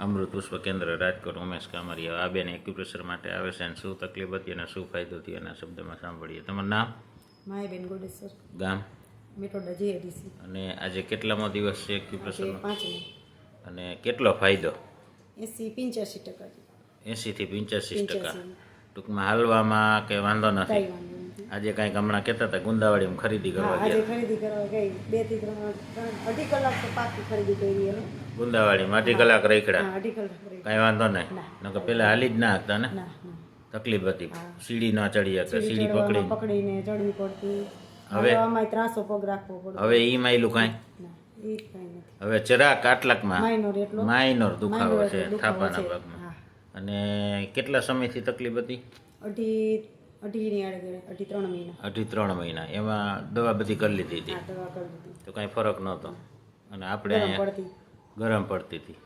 અમૃત પુષ્પ કેન્દ્ર રાજકોટ ઉમેશ કામરિયા આ બેન એક્યુપ્રેશર માટે આવે છે અને શું તકલીફ હતી અને શું ફાયદો થયો એના શબ્દમાં સાંભળીએ. તમારું નામ? માયાબેન ગોડેશ્વર ગામ? મેટોડા જીએડીસી. અને આજે કેટલામો દિવસ છે એક્યુપ્રેશર અને કેટલો ફાયદો? એસી પંચ્યાસી ટકા એંશીથી પંચ્યાસી ટકા. ટૂંકમાં હાલવામાં કે વાંધો નથી. આજે કાંઈક હમણાં કહેતા હતા ગુંદાવાડીમાં ખરીદી કરવા આજે ખરીદી કરવા ગઈ. બેથી ત્રણ અઢી કલાક તો પાકી ખરીદી કરી એનો. ગુંદાવાડીમાં અઢી કલાક રેખડા અઢી કલાક કાંઈ વાંધો નહીં. નકર પેલા હાલી જ ના હતા ને? તકલીફ હતી. સીડી ના ચડી હતા સીડી પકડી પકડીને. ચડવી પડતી. હવે? હવે આમાં ત્રાસો પગ રાખવો પડતો હવે ઈ માયલું કાંઈ? હવે જરાક આટલાકમાં માઇનોર એટલો. માઇનોર દુખાવો છે થાપાના ભાગમાં. અને કેટલા સમયથી તકલીફ હતી? અઢી અઢીની અઢી ત્રણ મહિના. અઢી ત્રણ મહિના. એમાં દવા બધી કરી લીધી હતી. દવા કરી દીધી તો કાંઈ ફરક નહોતો. અને આપણે ગરમ અહીંયા પડતી. ગરમ પડતી હતી.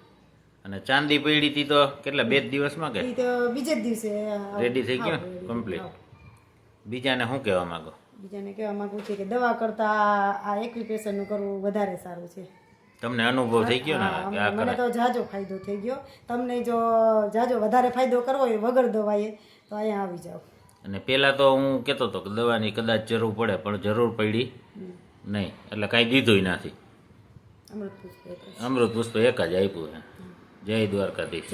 અને ચાંદી પડી હતી તો કેટલા બે જ દિવસમાં કે? તો બીજે જ દિવસે રેડી થઈ ગયો કમ્પ્લીટ બીજાને શું કહેવા માંગો? બીજાને કહેવા માંગુ છે કે દવા કરતા આ એક્યુપેશનનું કરવું વધારે સારું છે. તમને અનુભવ થઈ ગયો ને? મને તો જાજો ફાયદો થઈ ગયો. તમને જો જાજો વધારે ફાયદો કરવો હોય વગર દવાએ તો અહીંયા આવી જાઓ. અને પહેલાં તો હું કહેતો હતો કે દવાની કદાચ જરૂર પડે પણ જરૂર પડી નહીં એટલે કાંઈ દીધું નથી અમૃત પુષ્પ એક જ. આપ્યું છે જય દ્વારકાધીશ.